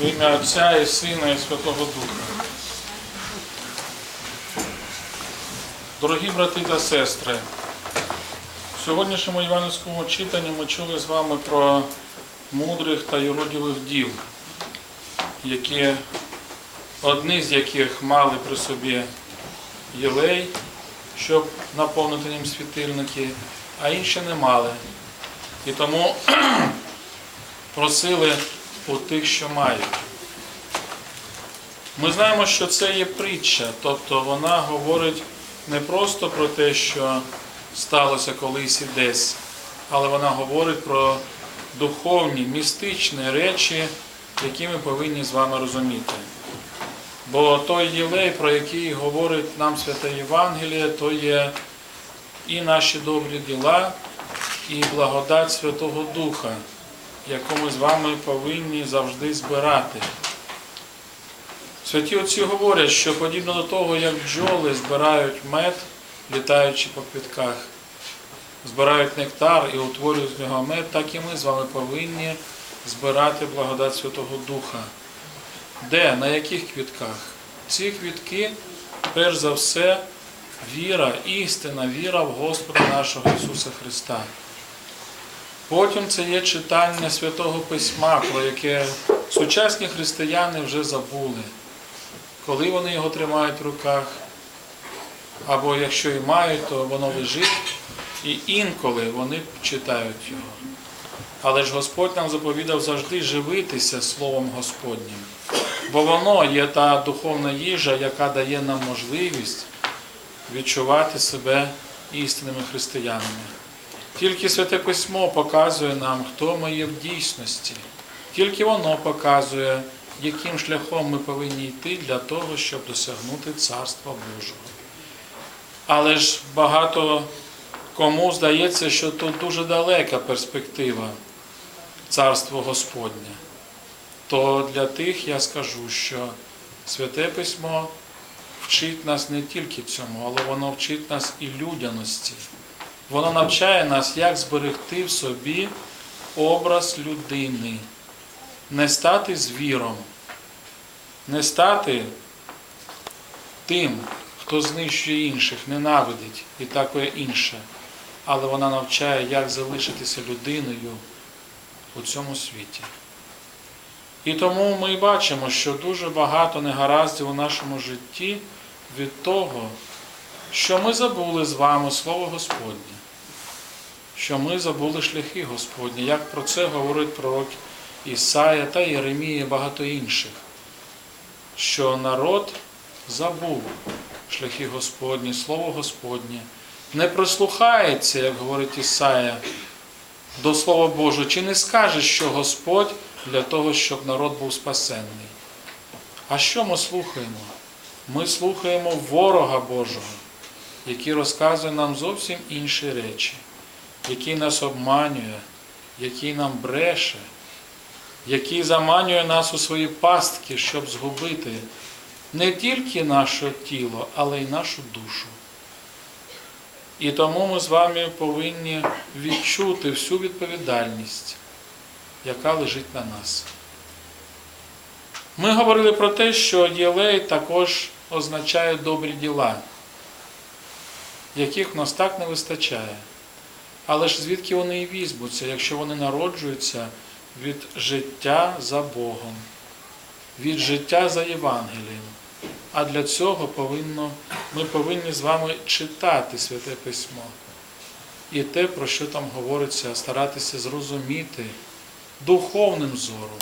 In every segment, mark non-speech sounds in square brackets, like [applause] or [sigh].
В ім'я Отця і Сина і Святого Духа. Дорогі брати та сестри, в сьогоднішньому іванівському читанні ми чули з вами про мудрих та юродивих дів, які, одні з яких мали при собі єлей, щоб наповнити ним світильники, а інші не мали. І тому [clears throat] просили у тих, що мають. Ми знаємо, що це є притча, тобто вона говорить не просто про те, що сталося колись і десь, але вона говорить про духовні, містичні речі, які ми повинні з вами розуміти. Бо той єлей, про який говорить нам святе Євангеліє, то є і наші добрі діла, і благодать Святого Духа, яку ми з вами повинні завжди збирати. Святі отці говорять, що подібно до того, як бджоли збирають мед, літаючи по квітках, збирають нектар і утворюють з нього мед, так і ми з вами повинні збирати благодать Святого Духа. Де? На яких квітках? Ці квітки, перш за все, віра, істина, віра в Господа нашого Ісуса Христа. Потім це є читання Святого Письма, про яке сучасні християни вже забули. Коли вони його тримають в руках, або якщо і мають, то воно лежить, і інколи вони читають його. Але ж Господь нам заповідав завжди живитися Словом Господнім, бо воно є та духовна їжа, яка дає нам можливість відчувати себе істинними християнами. Тільки Святе Письмо показує нам, хто ми є в дійсності. Тільки воно показує, яким шляхом ми повинні йти для того, щоб досягнути Царства Божого. Але ж багато кому здається, що тут дуже далека перспектива Царство Господнє. То для тих я скажу, що Святе Письмо вчить нас не тільки цьому, але воно вчить нас і людяності. Воно навчає нас, як зберегти в собі образ людини, не стати звіром, не стати тим, хто знищує інших, ненавидить і таке інше. Але вона навчає, як залишитися людиною у цьому світі. І тому ми бачимо, що дуже багато негараздів у нашому житті від того, що ми забули з вами Слово Господнє, що ми забули шляхи Господні, як про це говорить пророк Ісая та Єремія і багато інших, що народ забув шляхи Господні, Слово Господнє, не прислухається, як говорить Ісая, до Слова Божого, чи не скаже, що Господь для того, щоб народ був спасенний. А що ми слухаємо? Ми слухаємо ворога Божого, який розказує нам зовсім інші речі, який нас обманює, який нам бреше, який заманює нас у свої пастки, щоб згубити не тільки наше тіло, але й нашу душу. І тому ми з вами повинні відчути всю відповідальність, яка лежить на нас. Ми говорили про те, що єлей також означає добрі діла, яких в нас так не вистачає. Але ж звідки вони і візьмуться, якщо вони народжуються від життя за Богом, від життя за Євангелієм. А для цього повинно, ми повинні з вами читати Святе Письмо. І те, про що там говориться, старатися зрозуміти духовним зором,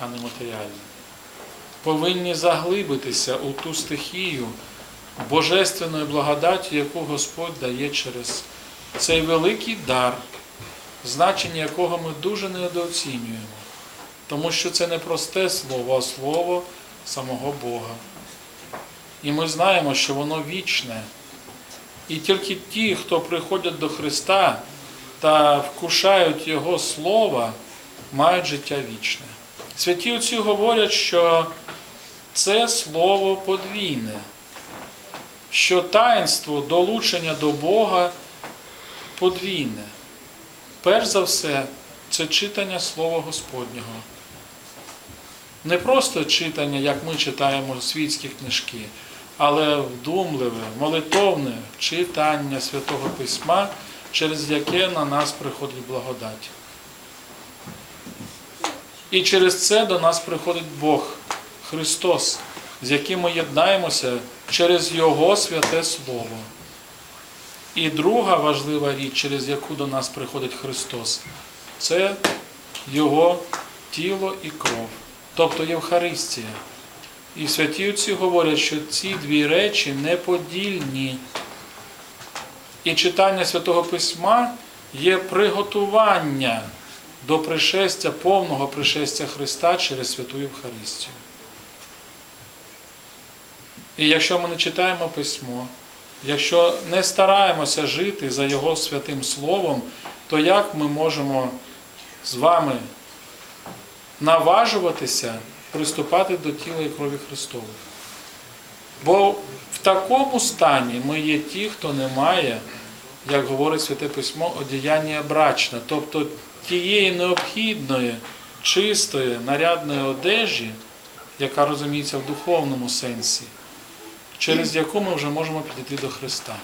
а не матеріальним. Повинні заглибитися у ту стихію божественної благодаті, яку Господь дає через цей великий дар, значення якого ми дуже недооцінюємо. Тому що це не просте слово, а слово самого Бога. І ми знаємо, що воно вічне. І тільки ті, хто приходять до Христа та вкушають Його Слова, мають життя вічне. Святі отці говорять, що це слово подвійне, що таїнство долучення до Бога подвійне. Перш за все, це читання Слова Господнього. Не просто читання, як ми читаємо світські книжки, але вдумливе, молитовне читання Святого Письма, через яке на нас приходить благодать. І через це до нас приходить Бог, Христос, з яким ми єднаємося через Його святе Слово. І друга важлива річ, через яку до нас приходить Христос, це Його тіло і кров, тобто Євхаристія. І святі отці говорять, що ці дві речі неподільні. І читання Святого Письма є приготування до пришестя, повного пришестя Христа через Святу Євхаристію. І якщо ми не читаємо письмо, якщо не стараємося жити за Його святим Словом, то як ми можемо з вами наважуватися приступати до тіла і крові Христових? Бо в такому стані ми є ті, хто не має, як говорить Святе Письмо, одіяння брачне, тобто тієї необхідної, чистої, нарядної одежі, яка розуміється в духовному сенсі, через яку ми вже можемо підійти до Христа.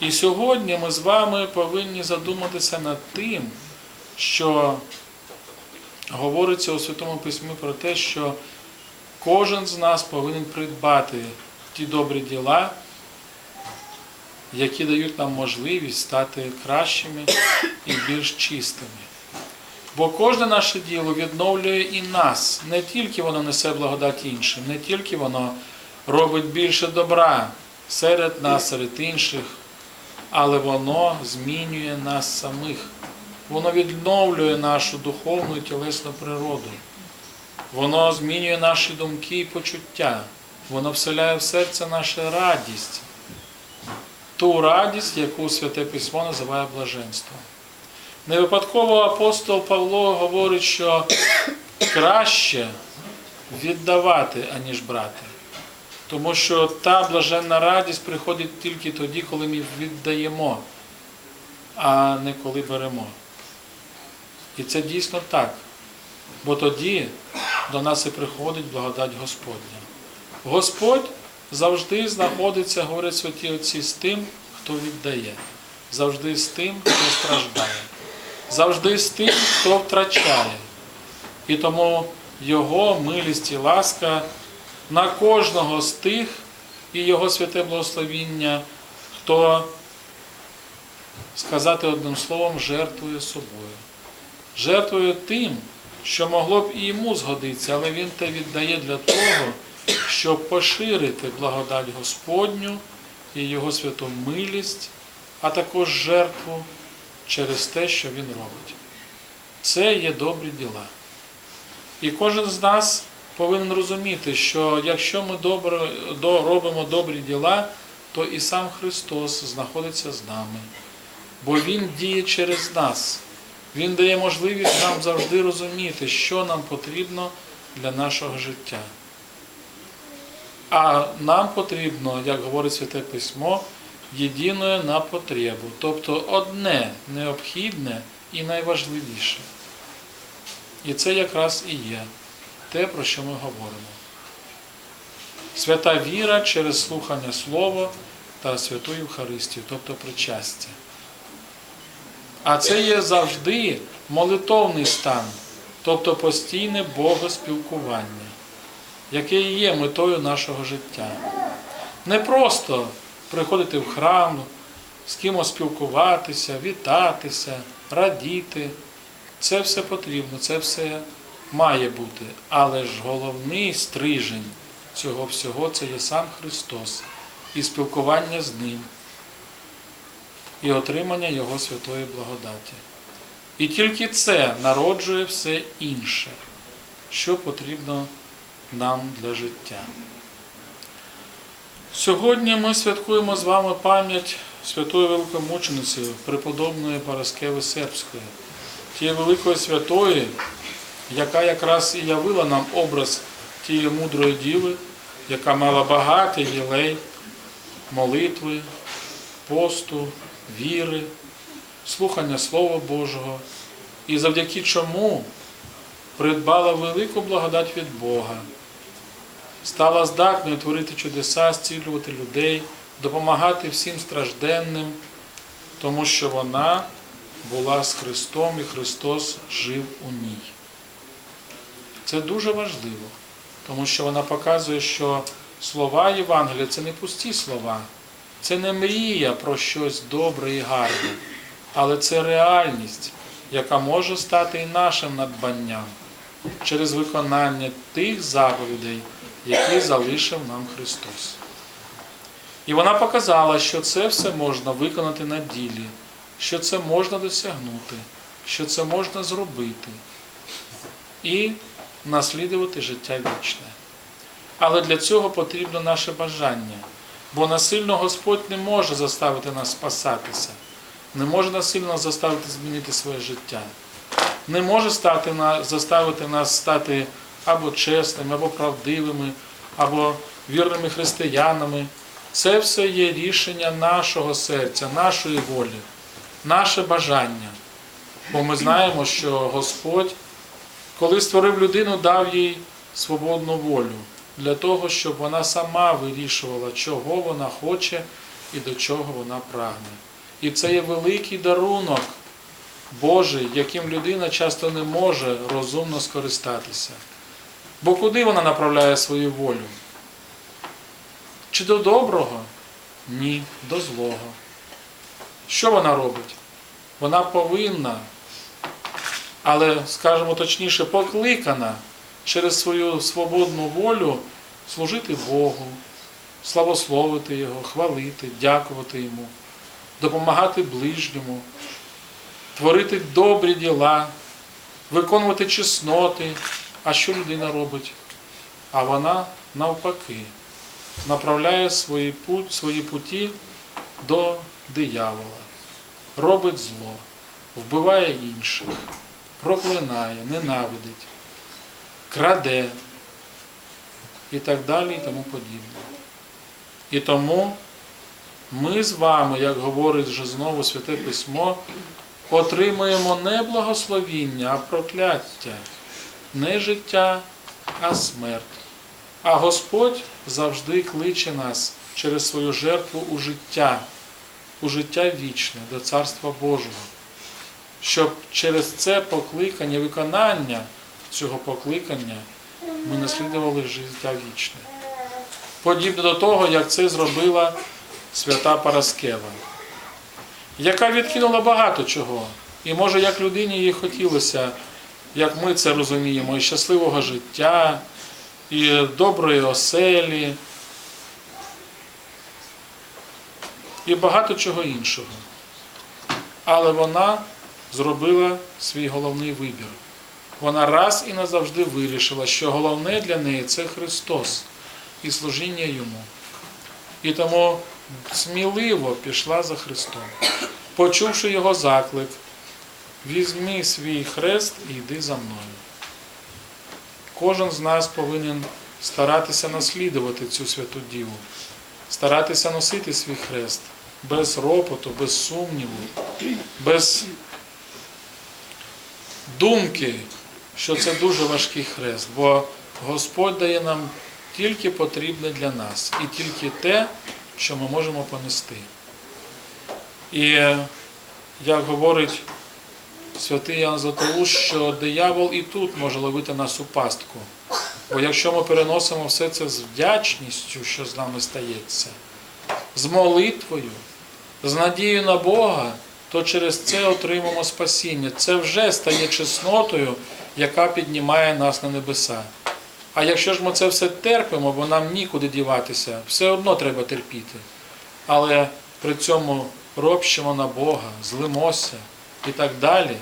І сьогодні ми з вами повинні задуматися над тим, що говориться у Святому Письмі про те, що кожен з нас повинен придбати ті добрі діла, які дають нам можливість стати кращими і більш чистими. Бо кожне наше діло відновлює і нас. Не тільки воно несе благодать іншим, не тільки воно робить більше добра серед нас, серед інших, але воно змінює нас самих. Воно відновлює нашу духовну і тілесну природу. Воно змінює наші думки і почуття. Воно вселяє в серце нашу радість. Ту радість, яку Святе Письмо називає блаженством. Не випадково апостол Павло говорить, що краще віддавати, аніж брати. Тому що та блаженна радість приходить тільки тоді, коли ми віддаємо, а не коли беремо. І це дійсно так. Бо тоді до нас і приходить благодать Господня. Господь завжди знаходиться, говорять святі отці, з тим, хто віддає, завжди з тим, хто страждає, завжди з тим, хто втрачає. І тому Його милість і ласка на кожного з тих і Його святе благословіння, хто, сказати одним словом, жертвує собою. Жертвує тим, що могло б і йому згодитися, але він те віддає для того, щоб поширити благодать Господню і Його святу милість, а також жертву через те, що він робить. Це є добрі діла. І кожен з нас повинен розуміти, що якщо ми добре, до, робимо добрі діла, то і сам Христос знаходиться з нами, бо Він діє через нас. Він дає можливість нам завжди розуміти, що нам потрібно для нашого життя. А нам потрібно, як говорить Святе Письмо, єдине на потребу, тобто одне необхідне і найважливіше. І це якраз і є те, про що ми говоримо. Свята віра через слухання Слова та Святу Євхаристію, тобто причастя. А це є завжди молитовний стан, тобто постійне богоспілкування, яке і є метою нашого життя. Не просто приходити в храм, з кимось спілкуватися, вітатися, радіти. Це все потрібно, це все має бути. Але ж головний стрижень цього всього це є сам Христос і спілкування з Ним і отримання Його святої благодаті. І тільки це народжує все інше, що потрібно нам для життя. Сьогодні ми святкуємо з вами пам'ять святої великомучениці преподобної Параскеви Сербської, тієї великої святої, яка якраз і явила нам образ тієї мудрої діви, яка мала багатий вілей, молитви, посту, віри, слухання Слова Божого, і завдяки чому придбала велику благодать від Бога, стала здатною творити чудеса, зцілювати людей, допомагати всім стражденним, тому що вона була з Христом і Христос жив у ній. Це дуже важливо, тому що вона показує, що слова Євангелія це не пусті слова, це не мрія про щось добре і гарне, але це реальність, яка може стати і нашим надбанням через виконання тих заповідей, які залишив нам Христос. І вона показала, що це все можна виконати на ділі, що це можна досягнути, що це можна зробити і наслідувати життя вічне. Але для цього потрібно наше бажання, бо насильно Господь не може заставити нас спасатися, не може насильно заставити змінити своє життя, не може стати заставити нас стати або чесними, або правдивими, або вірними християнами. Це все є рішення нашого серця, нашої волі, наше бажання. Бо ми знаємо, що Господь, коли створив людину, дав їй свободну волю для того, щоб вона сама вирішувала, чого вона хоче і до чого вона прагне. І це є великий дарунок Божий, яким людина часто не може розумно скористатися. Бо куди вона направляє свою волю? Чи до доброго? Ні, до злого. Що вона робить? Вона повинна, але, скажімо точніше, покликана через свою свободну волю служити Богу, славословити Його, хвалити, дякувати Йому, допомагати ближньому, творити добрі діла, виконувати чесноти. А що людина робить? А вона навпаки направляє свої, путь, свої путі до диявола, робить зло, вбиває інших, проклинає, ненавидить, краде і так далі, і тому подібне. І тому ми з вами, як говорить вже знову Святе Письмо, отримуємо не благословіння, а прокляття, не життя, а смерть. А Господь завжди кличе нас через свою жертву у життя, у життя вічне, до Царства Божого, щоб через це покликання, виконання цього покликання ми наслідували життя вічне. Подібно до того, як це зробила свята Параскева, яка відкинула багато чого. І може, як людині їй хотілося, як ми це розуміємо, і щасливого життя, і доброї оселі, і багато чого іншого. Але вона зробила свій головний вибір. Вона раз і назавжди вирішила, що головне для неї це Христос і служіння Йому. І тому сміливо пішла за Христом, почувши Його заклик, візьми свій хрест і йди за мною. Кожен з нас повинен старатися наслідувати цю святу Діву, старатися носити свій хрест без ропоту, без сумніву, без думки, що це дуже важкий хрест, бо Господь дає нам тільки потрібне для нас і тільки те, що ми можемо понести. І як говорить святий Ян Златоуст, що диявол і тут може ловити нас у пастку. Бо якщо ми переносимо все це з вдячністю, що з нами стається, з молитвою, з надією на Бога, то через це отримаємо спасіння. Це вже стає чеснотою, яка піднімає нас на небеса. А якщо ж ми це все терпимо, бо нам нікуди діватися, все одно треба терпіти. Але при цьому ропщимо на Бога, злимося і так далі,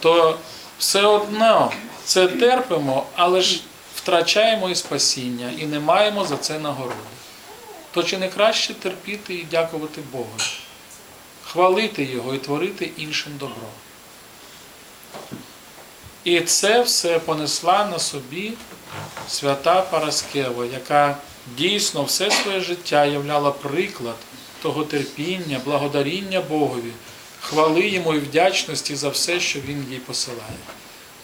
то все одно це терпимо, але ж втрачаємо і спасіння, і не маємо за це нагороди. То чи не краще терпіти і дякувати Богу, хвалити Його і творити іншим добро? І це все понесла на собі свята Параскева, яка дійсно все своє життя являла приклад того терпіння, благодаріння Богові, хвали йому і вдячності за все, що Він їй посилає.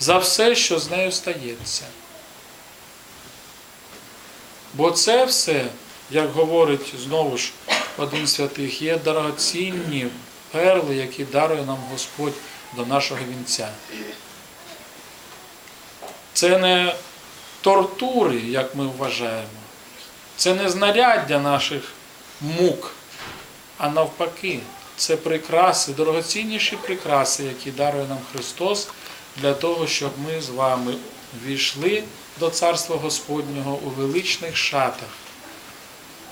за все, що з нею стається. Бо це все, як говорить знову ж один святих, є дорогоцінні перли, які дарує нам Господь до нашого вінця. Це не тортури, як ми вважаємо, це не знаряддя наших мук, а навпаки, це прикраси, дорогоцінніші прикраси, які дарує нам Христос, для того, щоб ми з вами війшли до Царства Господнього у величних шатах,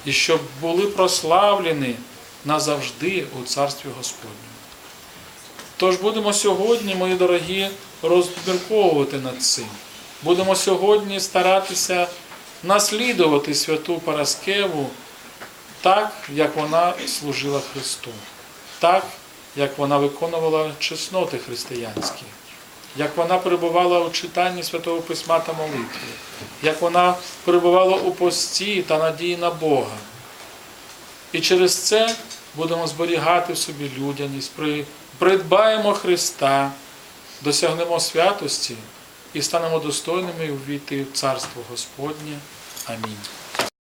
і щоб були прославлені назавжди у Царстві Господньому. Тож будемо сьогодні, мої дорогі, розмірковувати над цим. Будемо сьогодні старатися наслідувати святу Параскеву так, як вона служила Христу, так, як вона виконувала чесноти християнські, як вона перебувала у читанні Святого Письма та молитві, як вона перебувала у пості та надії на Бога. І через це будемо зберігати в собі людяність, придбаємо Христа, досягнемо святості і станемо достойними увійти в Царство Господнє. Амінь.